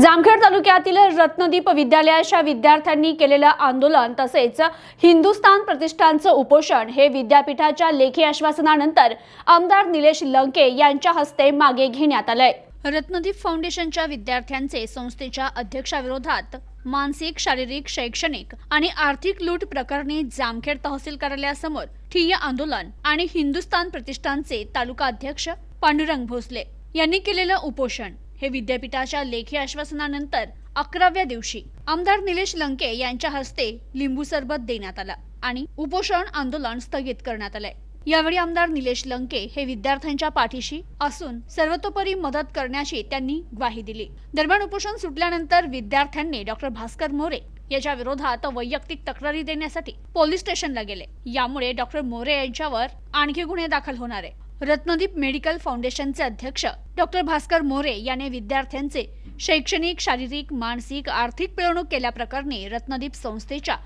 जामखेड तालुक्यातील रत्नदीप विद्यालयाच्या विद्यार्थ्यांनी केलेलं आंदोलन तसेच हिंदुस्थान प्रतिष्ठानचं उपोषण हे विद्यापीठाच्या लेखी आश्वासनानंतर आमदार निलेश लंके यांच्या हस्ते मागे घेण्यात आलंय. रत्नदीप फाउंडेशनच्या विद्यार्थ्यांचे संस्थेच्या अध्यक्षाविरोधात मानसिक शारीरिक शैक्षणिक आणि आर्थिक लूट प्रकरणी जामखेड तहसील कार्यालयासमोर ठिय आंदोलन आणि हिंदुस्थान प्रतिष्ठानचे तालुका अध्यक्ष पांडुरंग भोसले यांनी केलेलं उपोषण. हे विद्यापीठाच्या लेखी आश्वासनानंतर अकराव्या दिवशी आमदार निलेश लंके यांच्या हस्ते लिंबू सरबत देण्यात आला आणि उपोषण आंदोलन स्थगित करण्यात आलंय. यावेळी आमदार निलेश लंके हे विद्यार्थ्यांच्या पाठीशी असून सर्वतोपरी मदत करण्याची त्यांनी ग्वाही दिली. दरम्यान उपोषण सुटल्यानंतर विद्यार्थ्यांनी डॉक्टर भास्कर मोरे याच्या विरोधात वैयक्तिक तक्रारी देण्यासाठी पोलीस स्टेशनला गेले. यामुळे डॉक्टर मोरे यांच्यावर आणखी गुन्हे दाखल होणार आहे. रत्नदीप मेडिकल फाउंडेशनचे अध्यक्ष डॉक्टर भास्कर मोरे याने विद्यार्थ्यांचे शैक्षणिक शारीरिक मानसिक आर्थिक पिळवणूक केल्याप्रकरणी रत्नदीप संस्थेच्या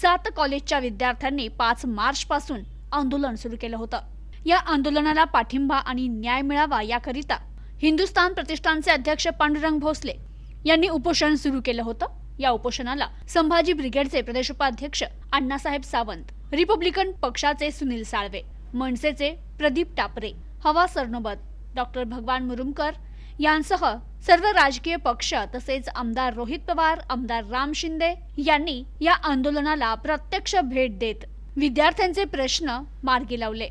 सात कॉलेजच्या विद्यार्थ्यांनी पाच मार्च पासून आंदोलन सुरू केलं होतं. या आंदोलनाला पाठिंबा आणि न्याय मिळावा याकरिता हिंदुस्थान प्रतिष्ठानचे अध्यक्ष पांडुरंग भोसले यांनी उपोषण सुरू केलं होतं. या उपोषणाला संभाजी ब्रिगेडचे प्रदेश उपाध्यक्ष अण्णासाहेब सावंत रिपब्लिकन पक्षाचे सुनील साळवे मनसेचे प्रदीप टापरे हवा सरनोबत डॉक्टर भगवान मुरुमकर यांसह सर्व राजकीय पक्ष तसेच आमदार रोहित पवार आमदार राम शिंदे यांनी या आंदोलनाला प्रत्यक्ष भेट देत विद्यार्थ्यांचे प्रश्न मार्गी लावले.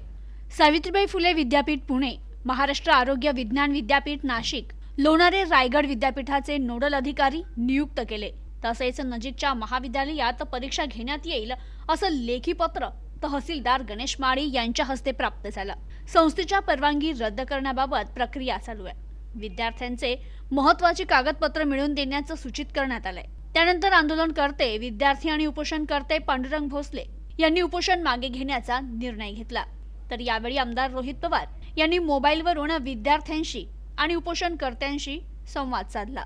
सावित्रीबाई फुले विद्यापीठ पुणे महाराष्ट्र आरोग्य विज्ञान विद्यापीठ नाशिक लोणारे रायगड विद्यापीठाचे नोडल अधिकारी नियुक्त केले. तसेच नजीकच्या महाविद्यालयात परीक्षा घेण्यात येईल असं लेखी पत्र तहसीलदार गणेश माळी यांच्या हस्ते प्राप्त झालं. संस्थेच्या परवानगी रद्द करण्याबाबत प्रक्रिया चालू आहे. विद्यार्थ्यांचे महत्वाची कागदपत्र मिळवून देण्याचं सूचित करण्यात आलंय. त्यानंतर आंदोलनकर्ते विद्यार्थी आणि उपोषणकर्ते पांडुरंग भोसले यांनी उपोषण मागे घेण्याचा निर्णय घेतला. तर यावेळी आमदार रोहित पवार यांनी मोबाईलवरून विद्यार्थ्यांशी आणि उपोषणकर्त्यांशी संवाद साधला.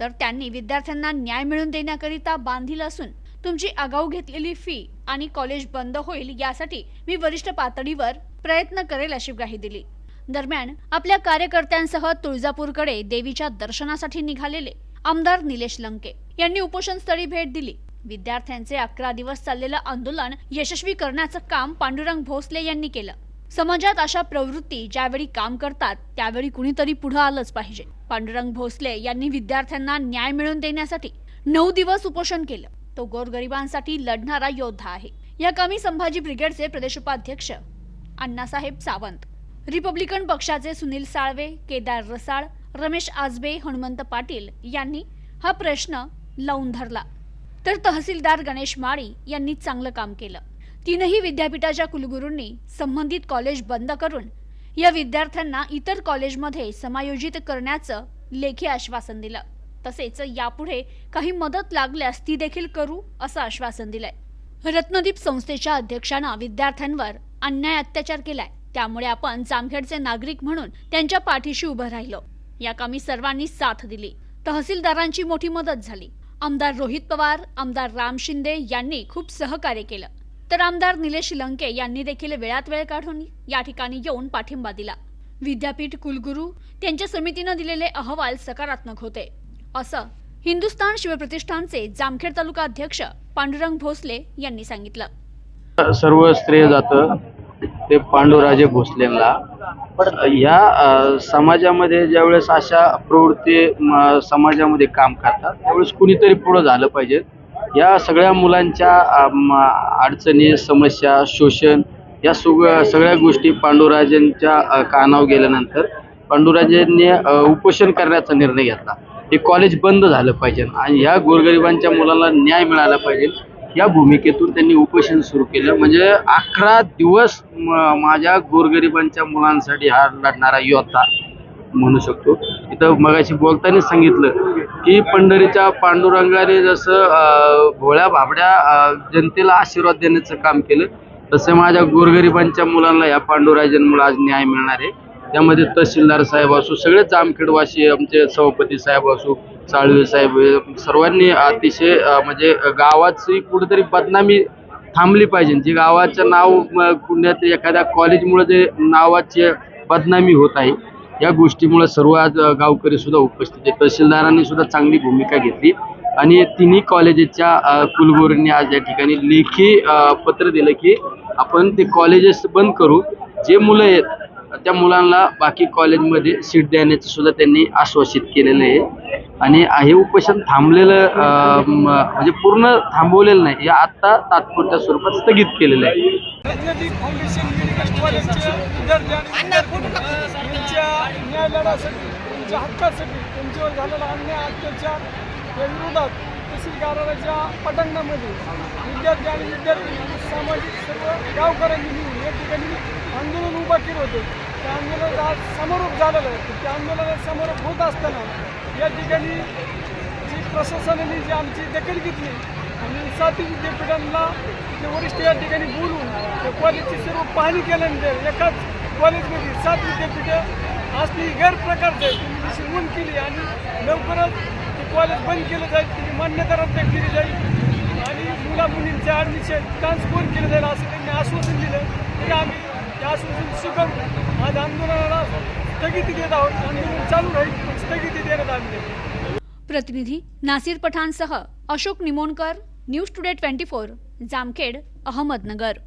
तर त्यांनी विद्यार्थ्यांना न्याय मिळवून देण्याकरिता बांधील असून तुमची आगाऊ घेतलेली फी आणि कॉलेज बंद होईल यासाठी मी वरिष्ठ पातळीवर प्रयत्न करेल अशी ग्वाही दिली. दरम्यान आपल्या कार्यकर्त्यांसह तुळजापूरकडे देवीच्या दर्शनासाठी निघालेले आमदार निलेश लंके यांनी उपोषण स्थळी भेट दिली. विद्यार्थ्यांचे अकरा दिवस चाललेलं आंदोलन यशस्वी करण्याचं काम पांडुरंग भोसले यांनी केलं. समाजात अशा प्रवृत्ती ज्यावेळी काम करतात त्यावेळी कुणीतरी पुढे आलंच पाहिजे. पांडुरंग भोसले यांनी विद्यार्थ्यांना न्याय मिळवून देण्यासाठी नऊ दिवस उपोषण केलं. तो गोरगरिबांसाठी लढणारा योद्धा आहे. या कामी संभाजी ब्रिगेडचे प्रदेश उपाध्यक्ष अण्णासाहेब सावंत रिपब्लिकन पक्षाचे सुनील साळवे केदार रसाळ रमेश आजबे हनुमंत पाटील यांनी हा प्रश्न लावून धरला. तर तहसीलदार गणेश माळी यांनी चांगलं काम केलं. तीनही विद्यापीठाच्या कुलगुरूंनी संबंधित कॉलेज बंद करून या विद्यार्थ्यांना इतर कॉलेजमध्ये समायोजित करण्याचं लेखी आश्वासन दिलं. तसेच यापुढे काही मदत लागल्यास ती देखील करू असं आश्वासन दिलंय. रत्नदीप संस्थेच्या अध्यक्षांना विद्यार्थ्यांवर अन्याय अत्याचार केलाय. त्यामुळे आपण जामखेडचे नागरिक म्हणून त्यांच्या पाठीशी उभं राहिलो. या कामी सर्वांनी साथ दिली. तहसीलदारांची मोठी मदत झाली. आमदार रोहित पवार आमदार राम शिंदे यांनी खूप सहकार्य केलं. तर आमदार निलेश लंके यांनी देखील वेळात वेळ काढून या ठिकाणी येऊन पाठिंबा दिला. विद्यापीठ कुलगुरू त्यांच्या समितीनं दिलेले अहवाल सकारात्मक होते. असं हिंदुस्थान शिवप्रतिष्ठानचे जामखेड तालुका अध्यक्ष पांडुरंग भोसले यांनी सांगितलं. सर्व स्त्रिय जातं ते पांडुराजे भोसलेंना पण समाजामध्ये ज्यावेळेस अशा प्रवृत्ती समाजामध्ये काम करतात त्यावेळेस कुणीतरी पुढं झालं पाहिजे. या सगळ्या मुलांच्या अडचणी समस्या शोषण या सुग सगळ्या गोष्टी पांडुराजेंच्या कानावर गेल्यानंतर पांडुराजेंनी उपोषण करण्याचा निर्णय घेतला. हे कॉलेज बंद झालं पाहिजे आणि ह्या गोरगरिबांच्या मुलांना न्याय मिळाला पाहिजे. या भूमिकेतून त्यांनी उपोषण सुरू केलं. म्हणजे अकरा दिवस माझ्या गोरगरिबांच्या मुलांसाठी हा लढणारा योद्धा म्हणू शकतो. इथं मगाशी बोलताना सांगितलं की पंढरीच्या पांडुरंगाने जसं भोळ्या भाबड्या जनतेला आशीर्वाद देण्याचं काम केलं तसं माझ्या गोरगरिबांच्या मुलांना या पांडुराजांमुळे आज न्याय मिळणार आहे. त्यामध्ये तहसीलदार साहेब असो सगळे जामखेडवासी आमचे सभापती साहेब असो साळवे साहेब सर्वांनी अतिशय म्हणजे गावाची कुठेतरी बदनामी थांबली पाहिजे. जी गावाचं नाव पुण्यात एखाद्या कॉलेजमुळे जे नावाची बदनामी होत आहे या गोष्टीमुळे सर्व आज गावकरी सुद्धा उपस्थित आहे तहसीलदारांनी सुद्धा चांगली भूमिका घेतली. आणि तिन्ही कॉलेजेसच्या कुलगुरूंनी आज या ठिकाणी लेखी पत्र दिलं की आपण ते कॉलेजेस बंद करू. जे मुलं आहेत त्या मुलांना बाकी कॉलेजमध्ये सीट देण्याचं सुद्धा त्यांनी आश्वासित केलेलं आहे. आणि हे उपोषण थांबलेलं म्हणजे पूर्ण थांबवलेलं नाही हे आत्ता तात्पुरत्या स्वरूपात स्थगित केलेलं आहे. त्यांच्या हक्कासाठी त्यांच्यावर झालेला अन्याय अत्याचार या विरोधात तहसीलदाराच्या पटांगणामध्ये विद्यार्थी आणि विद्यार्थी सामाजिक सर्व गावकऱ्यांनी मिळून या ठिकाणी आंदोलन उभा केलं होतं. त्या आंदोलनात आज समारोप झालेलं आहे. त्या आंदोलनात समारोप होत असताना या ठिकाणी जी प्रशासनाने जी आमची दखल घेतली आणि साथी विद्यापीठांना ते वरिष्ठ या ठिकाणी बोलून त्या कॉलेजची सर्व पाहणी केल्यानंतर एकाच कॉलेजमध्ये सात विद्यापीठं असली गैरप्रकारचे आहे तुम्ही जशी नोंद केली आणि लवकरच ते कॉलेज बंद केलं जाईल तिची मान्यता रद्द केली जाईल आणि मुला मुलींचे ॲडमिशन ट्रान्सफर केलं जाईल असं त्यांनी आश्वासन दिलं. तरी आम्ही त्यासून सुगम आज आंदोलनाला स्थगिती देत आहोत. आंदोलन चालू राहील स्थगिती देण्यात आली प्रतिनिधी Nasir पठाणसह Ashok Nimonkar news today twenty four Jamkhed Ahmednagar.